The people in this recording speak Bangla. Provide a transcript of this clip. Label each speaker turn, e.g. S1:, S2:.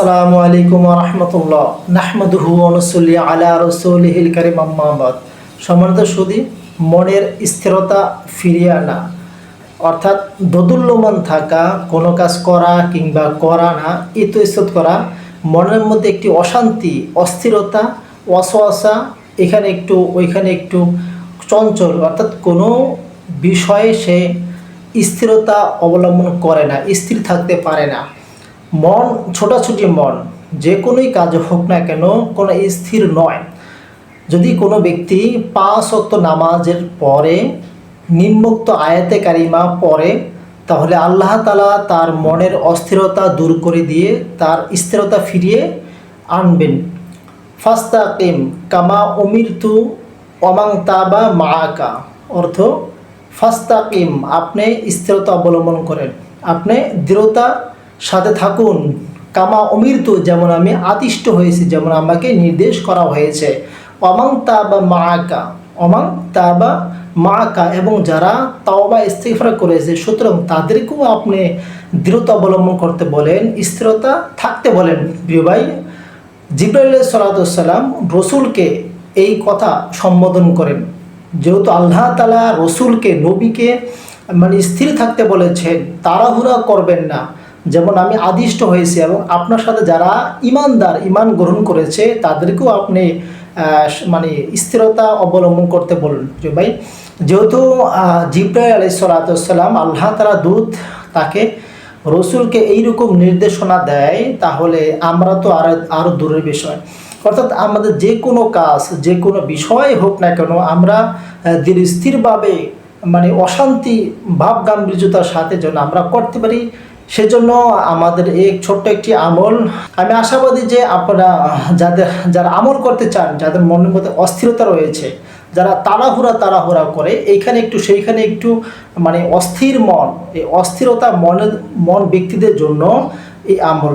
S1: আসসালামু আলাইকুম রহমতুল্লাহ। নাহমদুহু অনুসুল্লি আলা রসুলহিল কারিম আম্মাবাদ সম্মানিত সুদী মনের স্থিরতা ফিরিয়ে আনা, অর্থাৎ দোদুল্যমান থাকা, কোনো কাজ করা কিংবা করা না ইতস্তত করা, মনের মধ্যে একটি অশান্তি, অস্থিরতা অসহসা এখানে একটু, ওইখানে একটু চঞ্চল, অর্থাৎ কোনো বিষয়ে সে স্থিরতা অবলম্বন করে না, স্থির থাকতে পারে না। মন, ছোটাছুটি মন, যে কোনোই কাজ হোক না কেন, কোনো স্থির নয়। যদি কোনো ব্যক্তি পাঁচ অক্ত নামাজের পরে নিম্মুক্ত আয়াতে কারিমা পরে তাহলে আল্লাহ তালা তার মনের অস্থিরতা দূর করে দিয়ে তার স্থিরতা ফিরিয়ে আনবেন। ফাস্তা কেম কামা অমিরতু অমাং তাবা মাআকা। অর্থ ফাস্তা কেম আপনি স্থিরতা অবলম্বন করেন। আপনি দৃঢ়তা সাথে থাকুন। কামা অমিরতু, যেমন আমি আদিষ্ট হয়েছি, যেমন আমাকে নির্দেশ করা হয়েছে। অমাং তাবা মাআকা, অমাং তাবা মাআকা, এবং যারা তাওবা ইস্তিগফার করেছে, সুতরাং তাদেরকেও আপনি দৃঢ়তা অবলম্বন করতে বলেন, স্থিরতা থাকতে বলেন। প্রিয় ভাই, জিব্রাইল সালাতাম রসুলকে এই কথা সম্বোধন করেন। যেহেতু আল্লাহ তালা রসুলকে, নবীকে মানে স্থির থাকতে বলেছেন, তাড়াহুড়া করবেন না। যেমন আমি আদিষ্ট হয়েছি এবং আপনার সাথে যারা ইমানদার ইমান গ্রহণ করেছে, তাদেরকেও আপনি মানে স্থিরতা অবলম্বন করতে বলুন। যে ভাই, যেহেতু জিব্রাইল আলাই সালাতাম আল্লাহ তালা দূত তাকে রসুলকে এইরকম নির্দেশনা দেয়, তাহলে আমরা তো আর আরও দূরের বিষয়। অর্থাৎ আমাদের যে কোনো কাজ, যে কোনো বিষয় হোক না কেন, আমরা ধীর স্থিরভাবে মানে অশান্তি ভাব গাম্ভীর্যতার সাথে যেন আমরা করতে পারি সেজন্য আমাদের এই ছোট্ট একটি আমল। আমি আশাবাদী যে আপনারা যাদের, যারা আমল করতে চান, যাদের মনের মধ্যে অস্থিরতা রয়েছে, যারা তাড়াহুড়া তাড়াহুড়া করে, এইখানে একটু, সেইখানে একটু মানে অস্থির মন, এই অস্থিরতা মনের, মন ব্যক্তিদের জন্য এই আমল